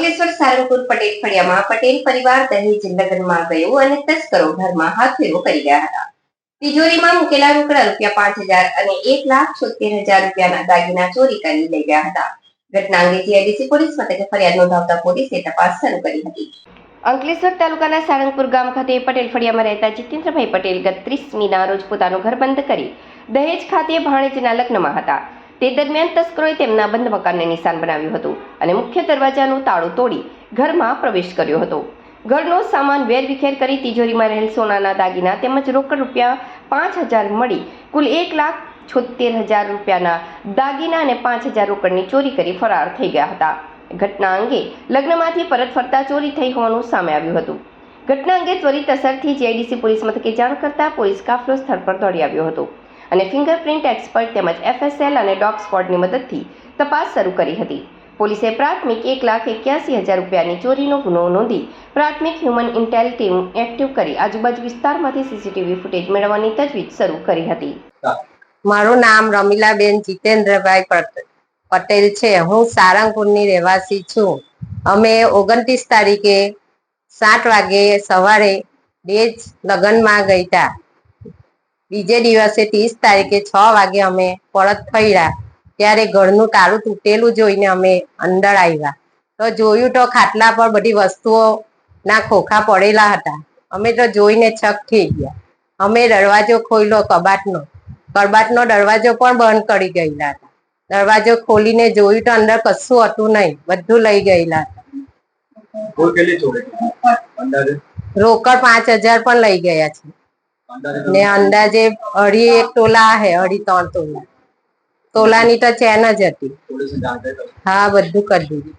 અંકલેશ્વર સારંગપુર પટેલ ફળિયામાં પટેલ પરિવાર દહેજ લગ્નમાં ગયો અને તસ્કરો ઘરમાં હાથ ફેરો કરી ગયા હતા. તિજોરીમાં મૂકેલા રોકડા રૂપિયા પાંચ હજાર અને એક લાખ છોતેર હજાર રૂપિયાના દાગીના ચોરી કરી લઈ ગયા હતા. ઘટના અંગે જીઆઈડીસી પોલીસ મથકે ફરિયાદ નોંધાવતા પોલીસે તપાસ શરૂ કરી હતી. અંકલેશ્વર તાલુકાના સારંગપુર ગામ ખાતે પટેલ ફળિયામાં રહેતા જીતેન્દ્રભાઈ પટેલ ગત ત્રીસમીના રોજ પોતાનું ઘર બંધ કરી દહેજ ખાતે ભાણેજના લગ્નમાં હતા. તે દરમિયાન તસ્કરોએ તેમના બંધ મકાનને નિશાન બનાવ્યું હતું અને મુખ્ય દરવાજાનું તાળું તોડી ઘરમાં પ્રવેશ કર્યો હતો. ઘરનો સામાન વેરવિખેર કરી તિજોરીમાં રહેલ સોનાના દાગીના તેમજ રોકડ રૂપિયા પાંચ હજાર મળી કુલ એક લાખ છોતેર હજાર રૂપિયાના દાગીના અને પાંચ હજાર રોકડની ચોરી કરી ફરાર થઈ ગયા હતા. ઘટના અંગે લગ્નમાંથી પરત ફરતા ચોરી થઈ હોવાનું સામે આવ્યું હતું. ઘટના અંગે ત્વરિત અસરથી જીઆઈડીસી પોલીસ મથકે જાણ કરતા પોલીસ કાફલો સ્થળ પર દોડી આવ્યો હતો. અને ફિંગરપ્રિન્ટ એક્સપર્ટ તેમજ એફએસએલ અને ડોગ સ્ક્વોડની મદદથી તપાસ શરૂ કરી હતી. પોલીસે પ્રાથમિક એક લાખ એક્યાસી હજાર રૂપિયાની ચોરીનો ગુનો નોંધી પ્રાથમિક હ્યુમન ઇન્ટેલ ટીમ એક્ટિવ કરી આજુબાજુ વિસ્તારમાંથી સીસીટીવી ફૂટેજ મેળવવાની તજવીજ શરૂ કરી હતી. મારું નામ રમીલાબેન જીતેન્દ્રભાઈ પટેલ છે. હું સારંગપુરની રહેવાસી છું. અમે ઓગણત્રીસ તારીખે સાત વાગે સવારે બે જ લગ્નમાં ગઈ હતા બીજે દિવસે ત્રીસ તારીખે છ વાગે અમે પરત ફર્યા. ત્યારે ઘરનું તાળું તૂટેલું જોઈને અમે અંદર આવ્યા. તો જોયું તો ખાટલા પર બધી વસ્તુઓ ના ખોખા પડેલા હતા. અમે તો જોઈને છક થઈ ગયા. અમે દરવાજો ખોલ્યો કબાટનો. કબાટનો દરવાજો પણ બંધ કરી ગયેલા હતા. દરવાજો ખોલીને જોયું તો અંદર કશું હતું નહીં. બધું લઈ ગયેલા હતા. રોકડ પાંચ હજાર પણ લઈ ગયા છે. ને અંદાજે અઢી એક તોલા હે અઢી ત્રણ તોલા. તોલાની તો ચેન જ હતી. હા બધું કરી દીધું.